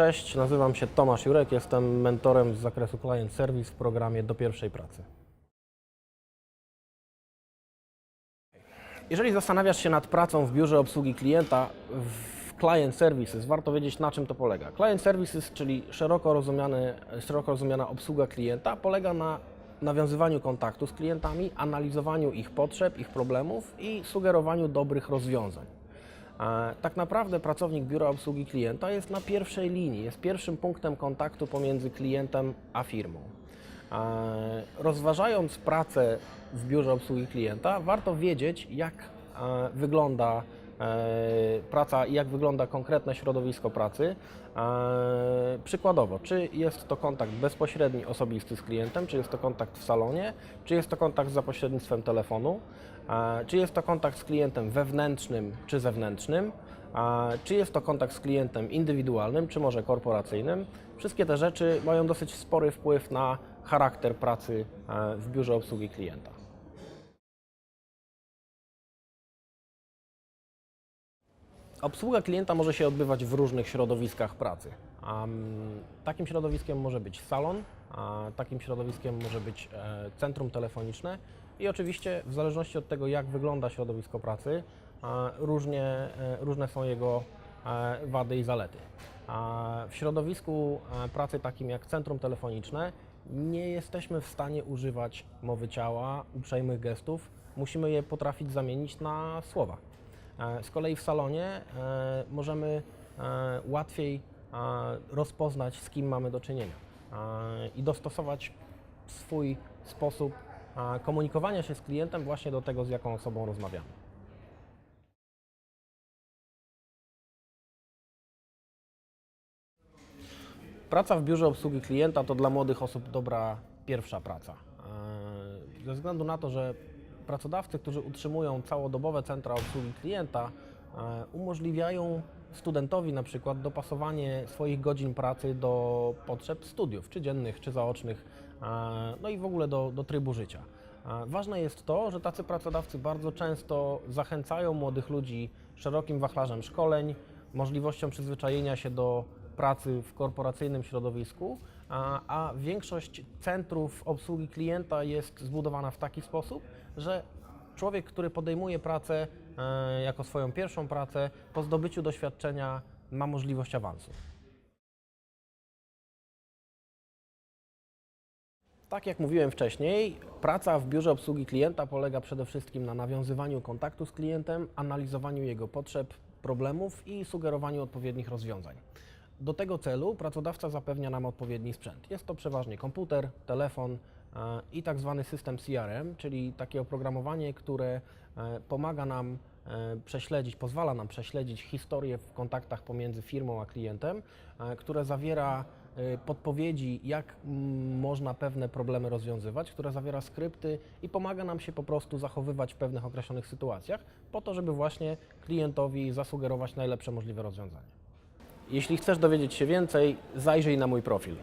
Cześć, nazywam się Tomasz Jurek, jestem mentorem z zakresu Client Service w programie Do Pierwszej Pracy. Jeżeli zastanawiasz się nad pracą w biurze obsługi klienta w Client Services, warto wiedzieć na czym to polega. Client Services, czyli szeroko, rozumiany, szeroko rozumiana obsługa klienta, polega na nawiązywaniu kontaktu z klientami, analizowaniu ich potrzeb, ich problemów i sugerowaniu dobrych rozwiązań. Tak naprawdę pracownik biura obsługi klienta jest na pierwszej linii, jest pierwszym punktem kontaktu pomiędzy klientem a firmą. Rozważając pracę w biurze obsługi klienta, warto wiedzieć, jak wygląda praca i jak wygląda konkretne środowisko pracy. E, Przykładowo, czy jest to kontakt bezpośredni, osobisty z klientem, czy jest to kontakt w salonie, czy jest to kontakt za pośrednictwem telefonu, e, czy jest to kontakt z klientem wewnętrznym czy zewnętrznym, czy jest to kontakt z klientem indywidualnym, czy może korporacyjnym. Wszystkie te rzeczy mają dosyć spory wpływ na charakter pracy e, w biurze obsługi klienta. Obsługa klienta może się odbywać w różnych środowiskach pracy. Takim środowiskiem może być salon, takim środowiskiem może być e, centrum telefoniczne i oczywiście w zależności od tego, jak wygląda środowisko pracy, różnie, e, różne są jego e, wady i zalety. W środowisku pracy takim jak centrum telefoniczne nie jesteśmy w stanie używać mowy ciała, uprzejmych gestów, musimy je potrafić zamienić na słowa. E, Z kolei w salonie e, możemy e, łatwiej rozpoznać, z kim mamy do czynienia i dostosować swój sposób komunikowania się z klientem właśnie do tego, z jaką osobą rozmawiamy. Praca w biurze obsługi klienta to dla młodych osób dobra pierwsza praca. Ze względu na to, że pracodawcy, którzy utrzymują całodobowe centra obsługi klienta, e, umożliwiają studentowi na przykład dopasowanie swoich godzin pracy do potrzeb studiów, czy dziennych, czy zaocznych, e, no i w ogóle do, do trybu życia. E, Ważne jest to, że tacy pracodawcy bardzo często zachęcają młodych ludzi szerokim wachlarzem szkoleń, możliwością przyzwyczajenia się do pracy w korporacyjnym środowisku, a, większość centrów obsługi klienta jest zbudowana w taki sposób, że człowiek, który podejmuje pracę e, jako swoją pierwszą pracę, po zdobyciu doświadczenia ma możliwość awansu. Tak jak mówiłem wcześniej, praca w biurze obsługi klienta polega przede wszystkim na nawiązywaniu kontaktu z klientem, analizowaniu jego potrzeb, problemów i sugerowaniu odpowiednich rozwiązań. Do tego celu pracodawca zapewnia nam odpowiedni sprzęt. Jest to przeważnie komputer, telefon e, i tak zwany system CRM, czyli takie oprogramowanie, które e, pomaga nam e, prześledzić, pozwala nam prześledzić historię w kontaktach pomiędzy firmą a klientem, które zawiera podpowiedzi, jak można pewne problemy rozwiązywać, które zawiera skrypty i pomaga nam się po prostu zachowywać w pewnych określonych sytuacjach, po to, żeby właśnie klientowi zasugerować najlepsze możliwe rozwiązanie. Jeśli chcesz dowiedzieć się więcej, zajrzyj na mój profil.